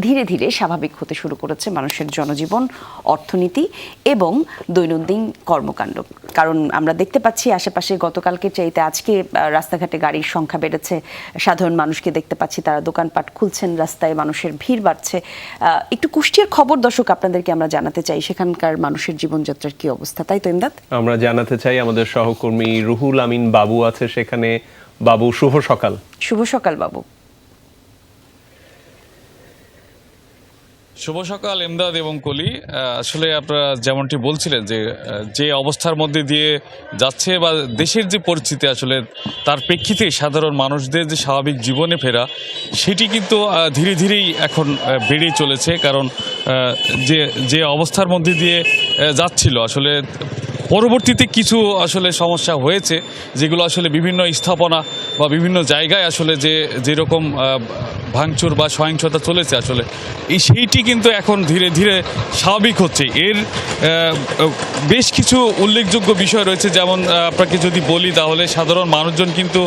ধীরে ধীরে স্বাভাবিক হতে শুরু করেছে মানুষের জনজীবন অর্থনীতি এবং দৈনন্দিন কর্মকাণ্ড। কারণ আমরা দেখতে পাচ্ছি আশেপাশে গতকালকে চাইতে আজকে রাস্তাঘাটে গাড়ির সংখ্যা বেড়েছে। সাধারণ মানুষকে দেখতে পাচ্ছি তারা দোকানপাট খুলছেন রাস্তায় মানুষের ভিড় বাড়ছে। আহ, একটু কুষ্টিয়ার খবর দর্শক আপনাদেরকে আমরা জানাতে চাই সেখানকার মানুষের জীবনযাত্রার কি অবস্থা? তাই তো ইমদাদ? আমরা জানাতে চাই আমাদের সহকর্মী রুহুল আমিন বাবু আছে সেখানে। বাবু শুভ সকাল। শুভ সকাল বাবু। শুভ সকাল এমদাদ এবং কলি। আসলে আপনারা যেমনটি বলছিলেন যে যে অবস্থার মধ্যে দিয়ে যাচ্ছে বা দেশের যে পরিস্থিতি আসলে, তার প্রেক্ষিতে সাধারণ মানুষদের যে স্বাভাবিক জীবনে ফেরা, সেটি কিন্তু ধীরে ধীরেই এখন বেড়ে চলেছে। কারণ যে যে অবস্থার মধ্যে দিয়ে যাচ্ছিল, আসলে পরবর্তীতে কিছু আসলে সমস্যা হয়েছে, যেগুলো আসলে বিভিন্ন স্থাপনা বা বিভিন্ন জায়গায় আসলে যে, যেরকম ভাঙচুর বা সহিংসতা চলেছে আসলে, এই সেইটি কিন্তু এখন ধীরে ধীরে স্বাভাবিক হচ্ছে। এর বেশ কিছু উল্লেখযোগ্য বিষয় রয়েছে, যেমন আপনাকে যদি বলি তাহলে সাধারণ মানুষজন কিন্তু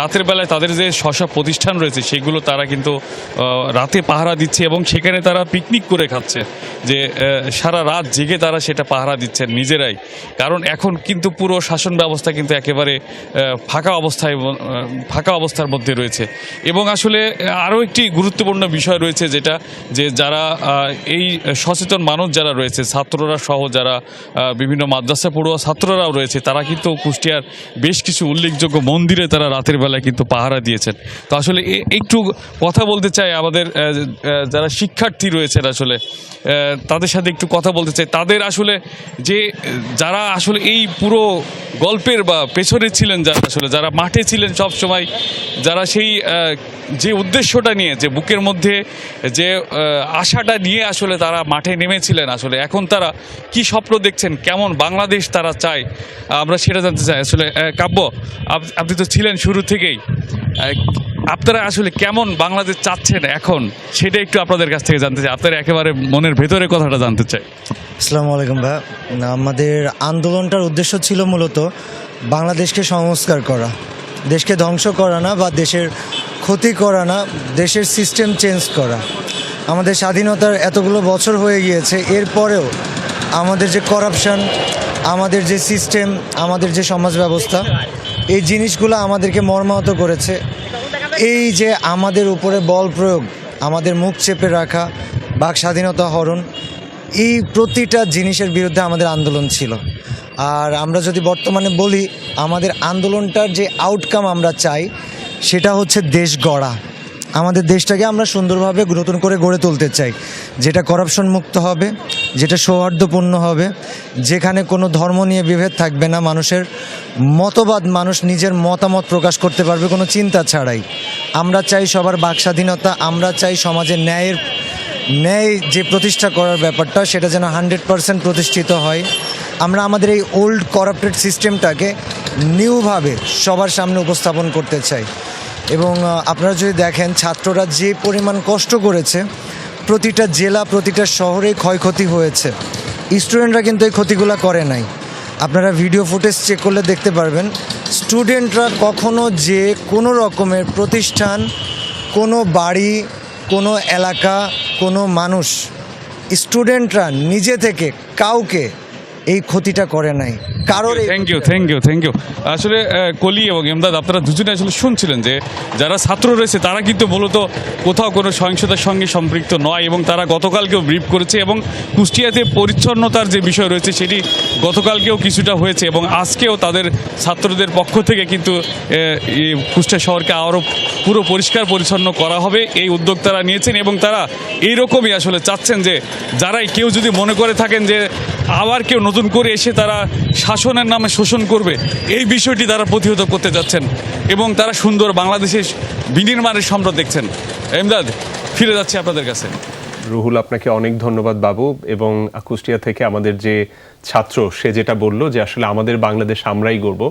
রাতের বেলায় তাদের যে স্বসা প্রতিষ্ঠান রয়েছে, সেগুলো তারা কিন্তু রাতে পাহারা দিচ্ছে এবং সেখানে তারা পিকনিক করে খাচ্ছে। যে সারা রাত জেগে তারা সেটা পাহারা দিচ্ছেন নিজেরাই। কারণ এখন কিন্তু পুরো শাসন ব্যবস্থা কিন্তু একেবারে ফাঁকা অবস্থায় ফাঁকা অবস্থার মধ্যে রয়েছে। এবং আসলে আরও একটি গুরুত্বপূর্ণ বিষয় রয়েছে যেটা, যে যারা এই সচেতন মানুষ যারা রয়েছে, ছাত্ররা সহ যারা বিভিন্ন মাদ্রাসা পড়ুয়া ছাত্ররাও রয়েছে, তারা কিন্তু কুষ্টিয়ার বেশ কিছু উল্লেখযোগ্য মন্দিরে তারা রাতের বেলায় কিন্তু পাহারা দিয়েছেন। তো আসলে একটু কথা বলতে চাই আমাদের যারা শিক্ষার্থী রয়েছেন আসলে তাদের সাথে একটু কথা বলতে চাই। তাদের আসলে যে, যারা আসলে এই পুরো গল্পের বা পেছনে ছিলেন যারা আসলে, যারা মাঠে ছিলেন সব সময়, যারা সেই যে উদ্দেশ্যটা নিয়ে, যে বুকের মধ্যে যে আশাটা নিয়ে আসলে তারা মাঠে নেমেছিলেন আসলে। এখন তারা কি স্বপ্ন দেখছেন? কেমন বাংলাদেশ তারা চায়? আমরা সেটা জানতে চাই। আসলে কাব্য আপনি তো ছিলেন শুরু থেকেই। আপনারা আসলে কেমন বাংলাদেশ চাচ্ছেন এখন? সেটা একটু আপনাদের কাছ থেকে জানতে চাই। আপনারা একেবারে মনের ভেতরে কথাটা জানতে চাই। আসসালামু আলাইকুম ভাই। আমাদের আন্দোলনটার উদ্দেশ্য ছিল মূলত বাংলাদেশকে সংস্কার করা। দেশকে ধ্বংস করা না বা দেশের ক্ষতি করা না, দেশের সিস্টেম চেঞ্জ করা। আমাদের স্বাধীনতার এতগুলো বছর হয়ে গিয়েছে, এরপরেও আমাদের যে করাপশন আমাদের যে সিস্টেম আমাদের যে সমাজ ব্যবস্থা, এই জিনিসগুলো আমাদেরকে মর্মাহত করেছে। এই যে আমাদের উপরে বল প্রয়োগ, আমাদের মুখ চেপে রাখা, বাক স্বাধীনতা হরণ, এই প্রতিটা জিনিসের বিরুদ্ধে আমাদের আন্দোলন ছিল। আর আমরা যদি বর্তমানে বলি, আমাদের আন্দোলনটার যে আউটকাম আমরা চাই, সেটা হচ্ছে দেশ গড়া। আমাদের দেশটাকে আমরা সুন্দরভাবে নতুন করে গড়ে তুলতে চাই। যেটা করাপশন মুক্ত হবে, যেটা সৌহার্দ্যপূর্ণ হবে, যেখানে কোনো ধর্ম নিয়ে বিভেদ থাকবে না, মানুষের মতবাদ, মানুষ নিজের মতামত প্রকাশ করতে পারবে, কোনো চিন্তা ছাড়াই। আমরা চাই সবার বাক স্বাধীনতা আমরা চাই সমাজে ন্যায়ের, ন্যায় যে প্রতিষ্ঠা করার ব্যাপারটা, সেটা যেন হান্ড্রেড পারসেন্ট প্রতিষ্ঠিত হয়। আমরা আমাদের এই ওল্ড করাপ্টেড সিস্টেমটাকে নিউভাবে সবার সামনে উপস্থাপন করতে চাই। এবং আপনারা যদি দেখেন, ছাত্ররা যে পরিমাণ কষ্ট করেছে, প্রতিটা জেলা, প্রতিটা শহরে ক্ষয়ক্ষতি হয়েছে। স্টুডেন্টরা কিন্তু এই ক্ষতিগুলো করে নাই। আপনারা ভিডিও ফুটেজ চেক করলে দেখতে পারবেন স্টুডেন্টরা কখনো যে কোনো রকমের প্রতিষ্ঠান, কোনো বাড়ি, কোনো এলাকা, কোনো মানুষ স্টুডেন্টরা নিজে থেকে কাউকে এই ক্ষতিটা করে নাই। কারোর thank you thank you thank you আসলে কলি এবং এমদাদ আপনারা দুজনে আসলে শুনছিলেন যে যারা ছাত্র রয়েছে তারা কিন্তু মূলত কোথাও কোনো সহিংসতার সঙ্গে সম্পৃক্ত নয় এবং তারা গতকালকেও ব্রিফ করেছে এবং কুষ্টিয়াতে পরিচ্ছন্নতার যে বিষয় রয়েছে সেটি গতকালকেও কিছুটা হয়েছে এবং আজকেও তাদের ছাত্রদের পক্ষ থেকে কিন্তু এই কুষ্টিয়া শহরকে আরও পুরো পরিষ্কার পরিচ্ছন্ন করা হবে এই উদ্যোগ তারা নিয়েছেন এবং তারা এইরকমই আসলে চাচ্ছেন যে যারাই কেউ যদি মনে করে থাকেন যে আবার কেউ নতুন করে এসে তারা শাসনের নামে শোষণ করবে, এই বিষয়টি তারা প্রতিহত করতে যাচ্ছেন এবং তারা সুন্দর বাংলাদেশের বিনির্মাণের সম্রাট দেখছেন। এমদাদ, ফিরে যাচ্ছে আপনাদের কাছে। রুহুল, আপনাকে অনেক ধন্যবাদ বাবু, এবং কুষ্টিয়া থেকে আমাদের যে ছাত্র, সে যেটা বলল যে আসলে আমাদের বাংলাদেশ আমরাই গড়ব।